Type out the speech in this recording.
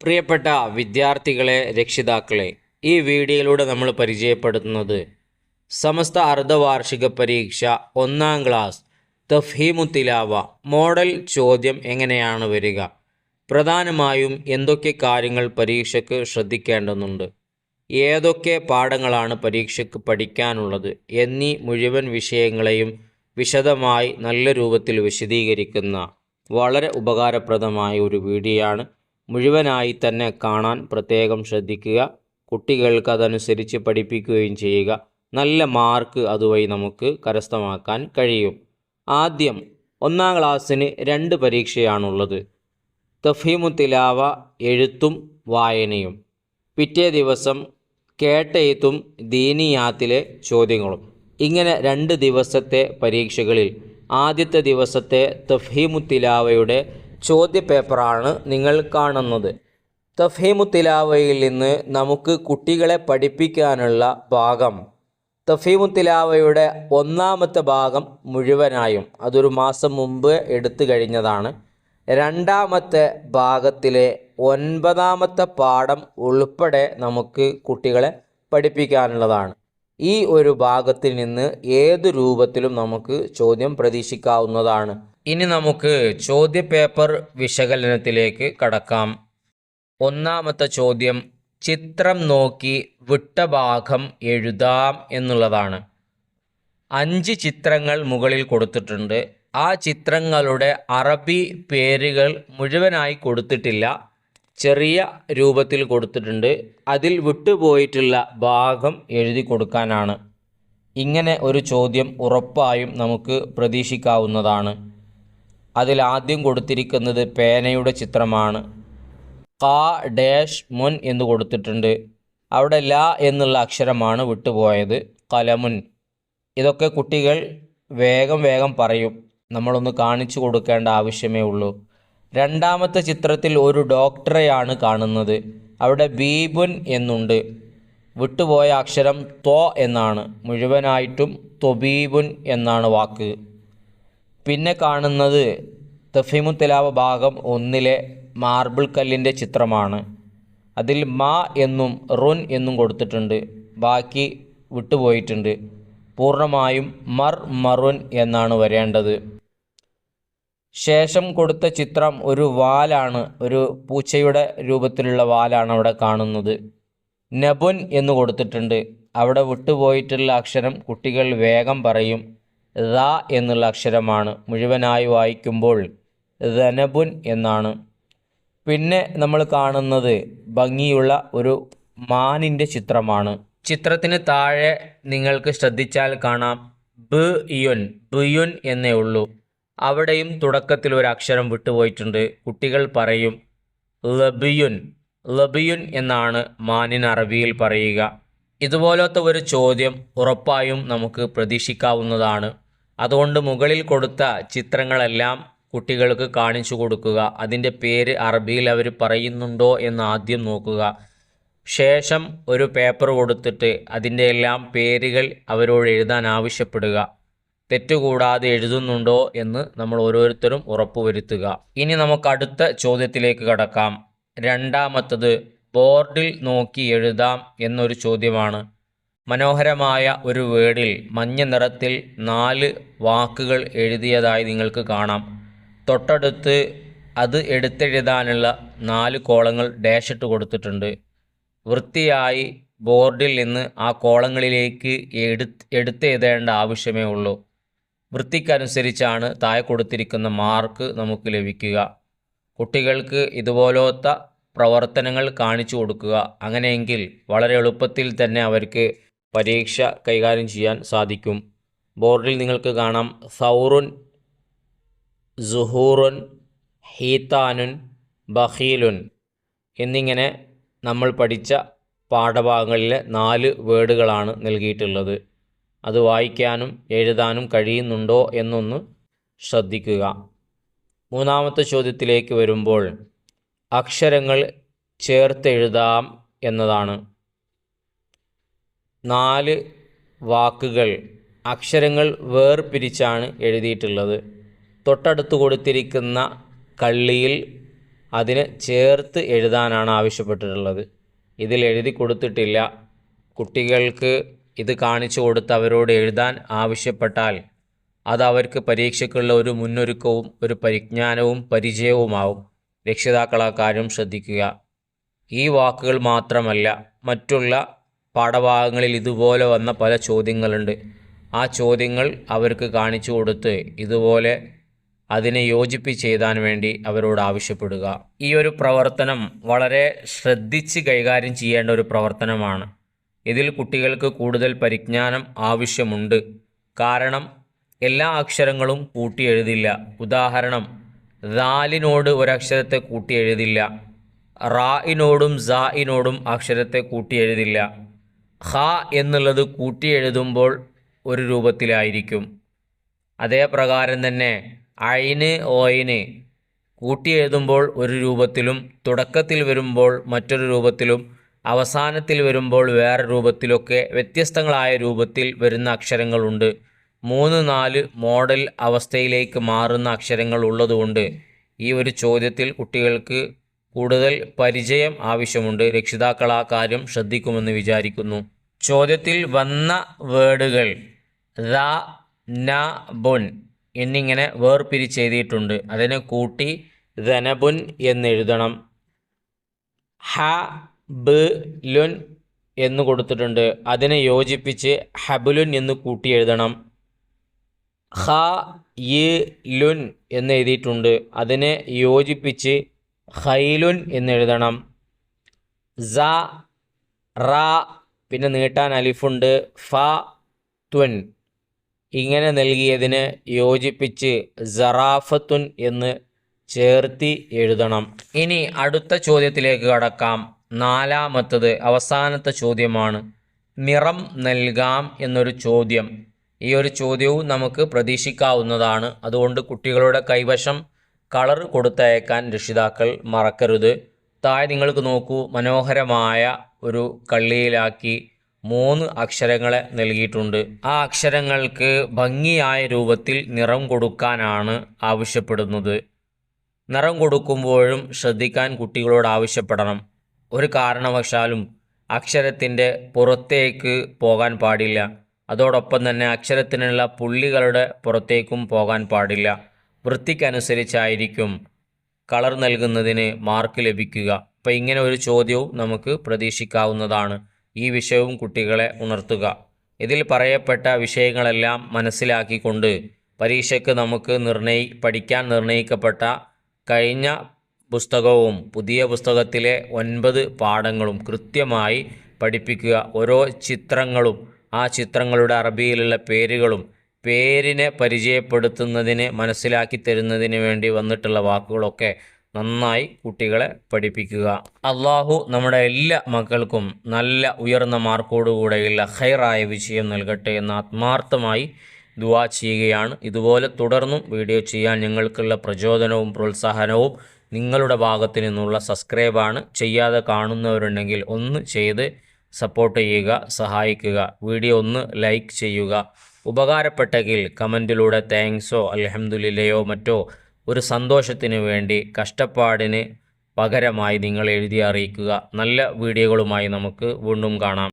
പ്രിയപ്പെട്ട വിദ്യാർത്ഥികളെ രക്ഷിതാക്കളെ ഈ വീഡിയോയിലൂടെ നമ്മൾ പരിചയപ്പെടുത്തുന്നത് സമസ്ത അർദ്ധവാർഷിക പരീക്ഷ ഒന്നാം ക്ലാസ് തഫീമു തിലാവ മോഡൽ ചോദ്യം എങ്ങനെയാണ് വരിക? പ്രധാനമായും എന്തൊക്കെ കാര്യങ്ങൾ പരീക്ഷയ്ക്ക് ശ്രദ്ധിക്കേണ്ടതുണ്ട്? ഏതൊക്കെ പാഠങ്ങളാണ് പരീക്ഷയ്ക്ക് പഠിക്കാനുള്ളത്? എന്നീ മുഴുവൻ വിഷയങ്ങളെയും വിശദമായി നല്ല രൂപത്തിൽ വിശദീകരിക്കുന്ന വളരെ ഉപകാരപ്രദമായ ഒരു വീഡിയോയാണ് മുഴുവനായി തന്നെ കാണാൻ പ്രത്യേകം ശ്രദ്ധിക്കുക. കുട്ടികൾക്ക് അതനുസരിച്ച് പഠിപ്പിക്കുകയും ചെയ്യുക. നല്ല മാർക്ക് അതുവഴി നമുക്ക് കരസ്ഥമാക്കാൻ കഴിയും. ആദ്യം ഒന്നാം ക്ലാസ്സിന് രണ്ട് പരീക്ഷയാണുള്ളത്. തഫീമു തിലാവ എഴുത്തും വായനയും. പിറ്റേ ദിവസം കേട്ടെഴുത്തും ദീനിയാത്തിലെ ചോദ്യങ്ങളും. ഇങ്ങനെ രണ്ട് ദിവസത്തെ പരീക്ഷകളിൽ ആദ്യത്തെ ദിവസത്തെ തഫീമു തിലാവയുടെ ചോദ്യ പേപ്പറാണ് നിങ്ങൾ കാണുന്നത്. തഫീമു തിലാവയിൽ നിന്ന് നമുക്ക് കുട്ടികളെ പഠിപ്പിക്കാനുള്ള ഭാഗം. തഫീമു തിലാവയുടെ ഒന്നാമത്തെ ഭാഗം മുഴുവനായും അതൊരു മാസം മുമ്പ് എടുത്തു കഴിഞ്ഞതാണ്. രണ്ടാമത്തെ ഭാഗത്തിലെ ഒൻപതാമത്തെ പാഠം ഉൾപ്പെടെ നമുക്ക് കുട്ടികളെ പഠിപ്പിക്കാനുള്ളതാണ്. ഈ ഒരു ഭാഗത്തിൽ നിന്ന് ഏത് രൂപത്തിലും നമുക്ക് ചോദ്യം പ്രതീക്ഷിക്കാവുന്നതാണ്. ഇനി നമുക്ക് ചോദ്യപേപ്പർ വിശകലനത്തിലേക്ക് കടക്കാം. ഒന്നാമത്തെ ചോദ്യം ചിത്രം നോക്കി വിട്ട ഭാഗം എഴുതാം എന്നുള്ളതാണ്. അഞ്ച് ചിത്രങ്ങൾ മുകളിൽ കൊടുത്തിട്ടുണ്ട്. ആ ചിത്രങ്ങളുടെ അറബി പേരുകൾ മുഴുവനായി കൊടുത്തിട്ടില്ല. ചെറിയ രൂപത്തിൽ കൊടുത്തിട്ടുണ്ട്. അതിൽ വിട്ടുപോയിട്ടുള്ള ഭാഗം എഴുതി കൊടുക്കാനാണ്. ഇങ്ങനെ ഒരു ചോദ്യം ഉറപ്പായും നമുക്ക് പ്രതീക്ഷിക്കാവുന്നതാണ്. അതിൽ ആദ്യം കൊടുത്തിരിക്കുന്നത് പേനയുടെ ചിത്രമാണ്. കാ ഡാഷ് മുൻ എന്ന് കൊടുത്തിട്ടുണ്ട്. അവിടെ ല എന്നുള്ള അക്ഷരമാണ് വിട്ടുപോയത്. കലമുൻ. ഇതൊക്കെ കുട്ടികൾ വേഗം വേഗം പറയും. നമ്മളൊന്ന് കാണിച്ചു കൊടുക്കേണ്ട ആവശ്യമേ ഉള്ളൂ. രണ്ടാമത്തെ ചിത്രത്തിൽ ഒരു ഡോക്ടറെയാണ് കാണുന്നത്. അവിടെ ബീബുൻ എന്നുണ്ട്. വിട്ടുപോയ അക്ഷരം തോ എന്നാണ്. മുഴുവനായിട്ടും തൊബീബുൻ എന്നാണ് വാക്ക്. പിന്നെ കാണുന്നത് തഫീമു തിലാവ ഭാഗം ഒന്നിലെ മാർബിൾ കല്ലിന്റെ ചിത്രമാണ്. അതിൽ മാ എന്നും റുൻ എന്നും കൊടുത്തിട്ടുണ്ട്. ബാക്കി വിട്ടുപോയിട്ടുണ്ട്. പൂർണമായും മർ മറുൻ എന്നാണ് വരേണ്ടത്. ശേഷം കൊടുത്ത ചിത്രം ഒരു വാലാണ് ഒരു പൂച്ചയുടെ രൂപത്തിലുള്ള വാലാണ് അവിടെ കാണുന്നത്. നബുൻ എന്ന് കൊടുത്തിട്ടുണ്ട്. അവിടെ വിട്ടുപോയിട്ടുള്ള അക്ഷരം കുട്ടികൾ വേഗം പറയും. ദ എന്നുള്ള അക്ഷരമാണ് മുഴുവനായി വായിക്കുമ്പോൾ ധനബുൻ എന്നാണ്. പിന്നെ നമ്മൾ കാണുന്നത് ഭംഗിയുള്ള ഒരു മാനിന്റെ ചിത്രമാണ്. ചിത്രത്തിന് താഴെ നിങ്ങൾക്ക് ശ്രദ്ധിച്ചാൽ കാണാം. ബ് യുൻ ബുയുൻ എന്നേ ഉള്ളൂ. അവിടെയും തുടക്കത്തിൽ ഒരു അക്ഷരം വിട്ടുപോയിട്ടുണ്ട്. കുട്ടികൾ പറയും ലബിയുൻ ലബിയുൻ എന്നാണ് മാനിൻ അറബിയിൽ പറയുക. ഇതുപോലത്തെ ഒരു ചോദ്യം ഉറപ്പായും നമുക്ക് പ്രതീക്ഷിക്കാവുന്നതാണ്. അതുകൊണ്ട് മുകളിൽ കൊടുത്ത ചിത്രങ്ങളെല്ലാം കുട്ടികൾക്ക് കാണിച്ചു കൊടുക്കുക. അതിന്റെ പേര് അറബിയിൽ അവർ പറയുന്നുണ്ടോ എന്ന് ആദ്യം നോക്കുക. ശേഷം ഒരു പേപ്പർ കൊടുത്തിട്ട് അതിന്റെ എല്ലാം പേരുകൾ അവരോട് എഴുതാൻ ആവശ്യപ്പെടുക. തെറ്റുകൂടാതെ എഴുതുന്നുണ്ടോ എന്ന് നമ്മൾ ഓരോരുത്തരും ഉറപ്പുവരുത്തുക. ഇനി നമുക്ക് അടുത്ത ചോദ്യത്തിലേക്ക് കടക്കാം. രണ്ടാമത്തത് ബോർഡിൽ നോക്കി എഴുതാം എന്നൊരു ചോദ്യമാണ്. മനോഹരമായ ഒരു വേർഡിൽ മഞ്ഞ നിറത്തിൽ നാല് വാക്കുകൾ എഴുതിയതായി നിങ്ങൾക്ക് കാണാം. തൊട്ടടുത്ത് അത് എടുത്തെഴുതാനുള്ള നാല് കോളങ്ങൾ ഡാഷ് ഇട്ട് കൊടുത്തിട്ടുണ്ട്. വൃത്തിയായി ബോർഡിൽ നിന്ന് ആ കോളങ്ങളിലേക്ക് എടുത്ത് എടുത്തെഴുതേണ്ട ആവശ്യമേ ഉള്ളൂ. വൃത്തിക്കനുസരിച്ചാണ് താഴെ കൊടുത്തിരിക്കുന്ന മാർക്ക് നമുക്ക് ലഭിക്കുക. കുട്ടികൾക്ക് ഇതുപോലത്തെ പ്രവർത്തനങ്ങൾ കാണിച്ചു കൊടുക്കുക. അങ്ങനെയെങ്കിൽ വളരെ എളുപ്പത്തിൽ തന്നെ അവർക്ക് പരീക്ഷ കൈകാര്യം ചെയ്യാൻ സാധിക്കും. ബോർഡിൽ നിങ്ങൾക്ക് കാണാം. സൗറുൻ സുഹൂറുൻ ഹീത്താനുൻ ബഹീലുൻ എന്നിങ്ങനെ നമ്മൾ പഠിച്ച പാഠഭാഗങ്ങളിലെ നാല് വേർഡുകളാണ് നൽകിയിട്ടുള്ളത്. അത് വായിക്കാനും എഴുതാനും കഴിയുന്നുണ്ടോ എന്നൊന്ന് ശ്രദ്ധിക്കുക. മൂന്നാമത്തെ ചോദ്യത്തിലേക്ക് വരുമ്പോൾ അക്ഷരങ്ങൾ ചേർത്തെഴുതാം എന്നതാണ്. നാല് വാക്കുകൾ അക്ഷരങ്ങൾ വേർപിരിച്ചാണ് എഴുതിയിട്ടുള്ളത്. തൊട്ടടുത്ത് കൊടുത്തിരിക്കുന്ന കള്ളിയിൽ അതിന് ചേർത്ത് എഴുതാനാണ് ആവശ്യപ്പെട്ടിട്ടുള്ളത്. ഇതിൽ എഴുതി കൊടുത്തിട്ടില്ല. കുട്ടികൾക്ക് ഇത് കാണിച്ചു കൊടുത്ത് അവരോട് എഴുതാൻ ആവശ്യപ്പെട്ടാൽ അത് അവർക്ക് പരീക്ഷയ്ക്കുള്ള ഒരു മുന്നൊരുക്കവും ഒരു പരിജ്ഞാനവും പരിചയവുമാവും. കാര്യം ശ്രദ്ധിക്കുക. ഈ വാക്കുകൾ മാത്രമല്ല മറ്റുള്ള പാഠഭാഗങ്ങളിൽ ഇതുപോലെ വന്ന പല ചോദ്യങ്ങളുണ്ട്. ആ ചോദ്യങ്ങൾ അവർക്ക് കാണിച്ചു കൊടുത്ത് ഇതുപോലെ അതിനെ യോജിപ്പിച്ച് എഴുതാൻ വേണ്ടി അവരോട് ആവശ്യപ്പെടുക. ഈ ഒരു പ്രവർത്തനം വളരെ ശ്രദ്ധിച്ച് കൈകാര്യം ചെയ്യേണ്ട ഒരു പ്രവർത്തനമാണ്. ഇതിൽ കുട്ടികൾക്ക് കൂടുതൽ പരിജ്ഞാനം ആവശ്യമുണ്ട്. കാരണം എല്ലാ അക്ഷരങ്ങളും കൂട്ടി എഴുതില്ല. ഉദാഹരണം ദാലിനോട് ഒരക്ഷരത്തെ കൂട്ടി എഴുതില്ല. റായിനോടും സായിനോടും അക്ഷരത്തെ കൂട്ടി എഴുതില്ല. ഹ എന്നുള്ളത് കൂട്ടി എഴുതുമ്പോൾ ഒരു രൂപത്തിലായിരിക്കും. അതേ പ്രകാരം തന്നെ അയിന് ഓയിന് കൂട്ടി എഴുതുമ്പോൾ ഒരു രൂപത്തിലും തുടക്കത്തിൽ വരുമ്പോൾ മറ്റൊരു രൂപത്തിലും അവസാനത്തിൽ വരുമ്പോൾ വേറെ രൂപത്തിലൊക്കെ വ്യത്യസ്തങ്ങളായ രൂപത്തിൽ വരുന്ന അക്ഷരങ്ങളുണ്ട്. മൂന്ന് നാല് മോഡൽ അവസ്ഥയിലേക്ക് മാറുന്ന അക്ഷരങ്ങൾ ഉള്ളതുകൊണ്ട് ഈ ഒരു ചോദ്യത്തിൽ കുട്ടികൾക്ക് കൂടുതൽ പരിചയം ആവശ്യമുണ്ട്. രക്ഷിതാക്കൾ ആ കാര്യം ശ്രദ്ധിക്കുമെന്ന് വിചാരിക്കുന്നു. ചോദ്യത്തിൽ വന്ന വേർഡുകൾ ര ന ബുൻ എന്നിങ്ങനെ വേർപിരിച്ചെഴുതിയിട്ടുണ്ട്. അതിനെ കൂട്ടി ധനബുൻ എന്നെഴുതണം. ഹ ബ് ലുൻ എന്ന് കൊടുത്തിട്ടുണ്ട്. അതിനെ യോജിപ്പിച്ച് ഹബുലുൻ എന്ന് കൂട്ടി എഴുതണം. ഹ ലുൻ എന്ന് എഴുതിയിട്ടുണ്ട്. അതിനെ യോജിപ്പിച്ച് ഹൈലുൻ എന്നെഴുതണം. സ റ പിന്നെ നീട്ടാൻ അലിഫുണ്ട്. ഫ ത്വൻ ഇങ്ങനെ നൽകിയതിന് യോജിപ്പിച്ച് സറാഫത്തുൻ എന്ന് ചേർത്തി എഴുതണം. ഇനി അടുത്ത ചോദ്യത്തിലേക്ക് കടക്കാം. നാലാമത്തത് അവസാനത്തെ ചോദ്യമാണ്. നിറം നൽകാം എന്നൊരു ചോദ്യം. ഈ ഒരു ചോദ്യവും നമുക്ക് പ്രതീക്ഷിക്കാവുന്നതാണ്. അതുകൊണ്ട് കുട്ടികളുടെ കൈവശം കളർ കൊടുത്തയക്കാൻ രക്ഷിതാക്കൾ മറക്കരുത്. താഴെ നിങ്ങൾക്ക് നോക്കൂ മനോഹരമായ ഒരു കള്ളിയിലാക്കി മൂന്ന് അക്ഷരങ്ങളെ നൽകിയിട്ടുണ്ട്. ആ അക്ഷരങ്ങൾക്ക് ഭംഗിയായ രൂപത്തിൽ നിറം കൊടുക്കാനാണ് ആവശ്യപ്പെടുന്നത്. നിറം കൊടുക്കുമ്പോഴും ശ്രദ്ധിക്കാൻ കുട്ടികളോട് ആവശ്യപ്പെടണം. ഒരു കാരണവശാലും അക്ഷരത്തിന്റെ പുറത്തേക്ക് പോകാൻ പാടില്ല. അതോടൊപ്പം തന്നെ അക്ഷരത്തിനുള്ള പുള്ളികളുടെ പുറത്തേക്കും പോകാൻ പാടില്ല. വൃത്തിക്കനുസരിച്ചായിരിക്കും കളർ നൽകുന്നതിന് മാർക്ക് ലഭിക്കുക. അപ്പോൾ ഇങ്ങനെ ഒരു ചോദ്യവും നമുക്ക് പ്രതീക്ഷിക്കാവുന്നതാണ്. ഈ വിഷയവും കുട്ടികളെ ഉണർത്തുക. ഇതിൽ പറയപ്പെട്ട വിഷയങ്ങളെല്ലാം മനസ്സിലാക്കിക്കൊണ്ട് പരീക്ഷയ്ക്ക് നമുക്ക് നിർണയി പഠിക്കാൻ നിർണയിക്കപ്പെട്ട കഴിഞ്ഞ പുസ്തകവും പുതിയ പുസ്തകത്തിലെ ഒൻപത് പാഠങ്ങളും കൃത്യമായി പഠിപ്പിക്കുക. ഓരോ ചിത്രങ്ങളും ആ ചിത്രങ്ങളുടെ അറബിയിലുള്ള പേരുകളും പേരിനെ പരിചയപ്പെടുത്തുന്നതിന് മനസ്സിലാക്കി തരുന്നതിന് വേണ്ടി വന്നിട്ടുള്ള വാക്കുകളൊക്കെ നന്നായി കുട്ടികളെ പഠിപ്പിക്കുക. അള്ളാഹു നമ്മുടെ എല്ലാ മക്കൾക്കും നല്ല ഉയർന്ന മാർക്കോടുകൂടെയുള്ള ഹൈറായ വിജയം നൽകട്ടെ എന്ന് ആത്മാർത്ഥമായി ദുവാ ചെയ്യുകയാണ്. ഇതുപോലെ തുടർന്നും വീഡിയോ ചെയ്യാൻ ഞങ്ങൾക്കുള്ള പ്രചോദനവും പ്രോത്സാഹനവും നിങ്ങളുടെ ഭാഗത്തു നിന്നുള്ള സബ്സ്ക്രൈബാണ്. ചെയ്യാതെ കാണുന്നവരുണ്ടെങ്കിൽ ഒന്ന് ചെയ്ത് സപ്പോർട്ട് ചെയ്യുക സഹായിക്കുക. വീഡിയോ ഒന്ന് ലൈക്ക് ചെയ്യുക. ഉപകാരപ്പെട്ടെങ്കിൽ കമന്റിലൂടെ താങ്ക്സോ അലഹമുല്ലയോ മറ്റോ ഒരു സന്തോഷത്തിന് വേണ്ടി കഷ്ടപ്പാടിന് പകരമായി നിങ്ങൾ എഴുതി അറിയിക്കുക. നല്ല വീഡിയോകളുമായി നമുക്ക് വീണ്ടും കാണാം.